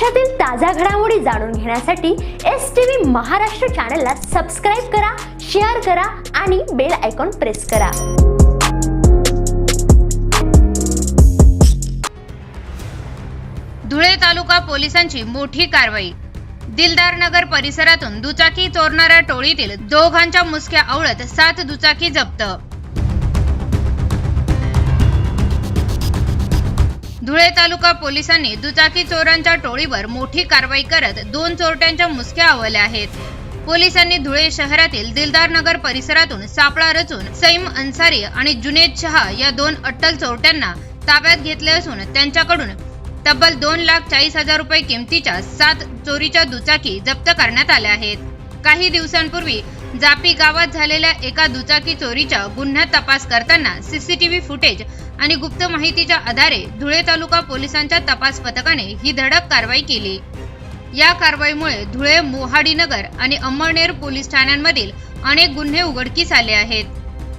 महाराष्ट्रातील ताज्या घडामोडी जाणून घेण्यासाठी एस टी व्ही महाराष्ट्र चॅनलला सबस्क्राईब करा शेअर करा आणि बेल आयकॉन प्रेस करा. धुळे तालुका पोलिसांची मोठी कारवाई. दिलदार नगर परिसरातून दुचाकी चोरणाऱ्या टोळीतील दोघांच्या मुसक्या आवळत सात दुचाकी जप्त. धुळे तालुका पोलिसांनी दुचाकी चोरांच्या टोळीवर मोठी कारवाई करत दोन चोरट्यांच्या मुसक्या आवल्या आहेत. पोलिसांनी धुळे शहरातील दिलदार नगर परिसरातून सापळा रचून सैम अन्सारी आणि जुनेद शहा या दोन अट्टल चोरट्यांना ताब्यात घेतले असून त्यांच्याकडून तब्बल दोन लाख चाळीस हजार रुपये किमतीच्या सात चोरीच्या दुचाकी जप्त करण्यात आल्या आहेत. काही दिवसांपूर्वी जापी गावात झालेल्या एका दुचाकी चोरीच्या गुन्ह्यात तपास करताना सीसीटीव्ही फुटेज आणि गुप्त माहितीच्या आधारे धुळे तालुका पोलिसांच्या तपास पथकाने ही धडक कारवाई केली. या कारवाईमुळे धुळे मोहाडीनगर आणि अंमळनेर पोलीस ठाण्यांमधील अनेक गुन्हे उघडकीस आले आहेत.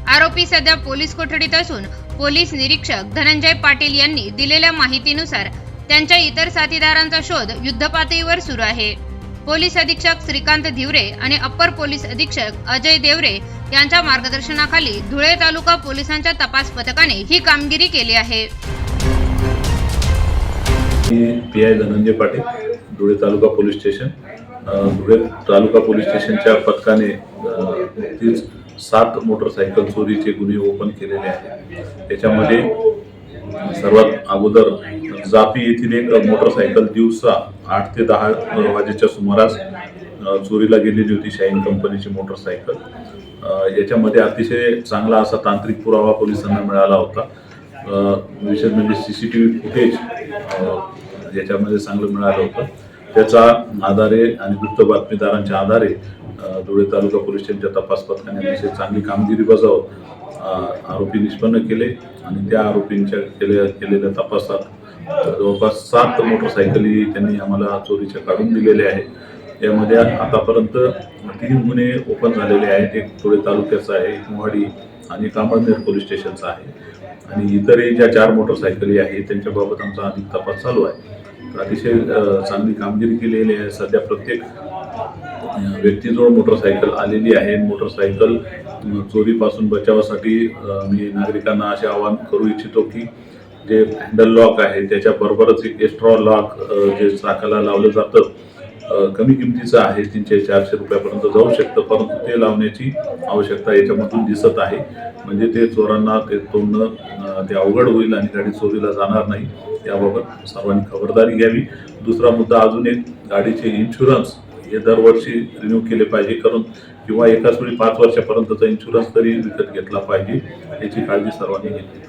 आरोपी सध्या पोलीस कोठडीत असून पोलीस निरीक्षक धनंजय पाटील यांनी दिलेल्या माहितीनुसार त्यांच्या इतर साथीदारांचा शोध युद्धपातळीवर सुरू आहे. पोलीस अधीक्षक श्रीकांत धिवरे आणि अप्पर पोलीस अधीक्षक अजय देवरे यांच्या मार्गदर्शनाखाली धुळे तालुका पोलिसांच्या तपास पथकाने ही कामगिरी केली आहे. P I Dhananjay Patil Dhule taluka police station. Dhule taluka police स्टेशनच्या पथकाने सात मोटरसायकल चोरीचे गुन्हे ओपन केलेले आहेत. त्याच्यामध्ये सर्वात अगोदर जापी येथील एक मोटरसायकल दिवसा आठ ते दहा वाजेच्या सुमारास चोरीला गेलेली होती शाईन कंपनीची मोटरसायकल. याच्यामध्ये अतिशय चांगला असा तांत्रिक पुरावा पोलिसांना मिळाला होता. विशेष म्हणजे C C T V footage याच्यामध्ये चांगलं मिळालं होतं. त्याचा आधारे आणि गुप्त बातमीदारांच्या आधारे धुळे तालुका पोलीस स्टेशनच्या तपास पथकाने अतिशय चांगली कामगिरी बजावत आरोपी निष्पन्न केले आणि त्या आरोपींच्या केले केलेल्या तपासात जवळपास सात मोटरसायकली त्यांनी आम्हाला चोरीच्या काढून दिलेल्या आहेत. यामध्ये आतापर्यंत तीन गुन्हे ओपन झालेले आहेत. एक थोडे तालुक्याचा आहे एक मोहाडी आणि कामळनेर पोलीस स्टेशनचा आहे. आणि इतरही ज्या चार मोटरसायकली आहेत त्यांच्याबाबत आमचा अधिक तपास चालू आहे. तर अतिशय चांगली कामगिरी केलेली आहे. सध्या प्रत्येक व्यक्तीजवळ मोटरसायकल आलेली आहे. मोटरसायकल चोरीपासून बचावासाठी मी नागरिकांना असे आवाहन करू इच्छितो की जे हँडल लॉक आहे त्याच्याबरोबरच एक एक्स्ट्रा लॉक जे चाकाला लावलं जातं कमी किमतीचं आहे तीनशे चारशे रुपयापर्यंत जाऊ शकतं परंतु ते लावण्याची आवश्यकता याच्यामधून दिसत आहे. म्हणजे ते चोरांना ते तोडणं ते अवघड होईल आणि गाडी चोरीला जाणार नाही याबाबत सर्वांनी खबरदारी घ्यावी. दुसरा मुद्दा अजून एक गाडीचे इन्शुरन्स हे दरवर्षी रिन्यू केले पाहिजे करून किंवा एकाच वेळी पाच वर्षापर्यंतचा इन्शुरन्स तरी विकत घेतला पाहिजे याची काळजी सर्वांनी घेतली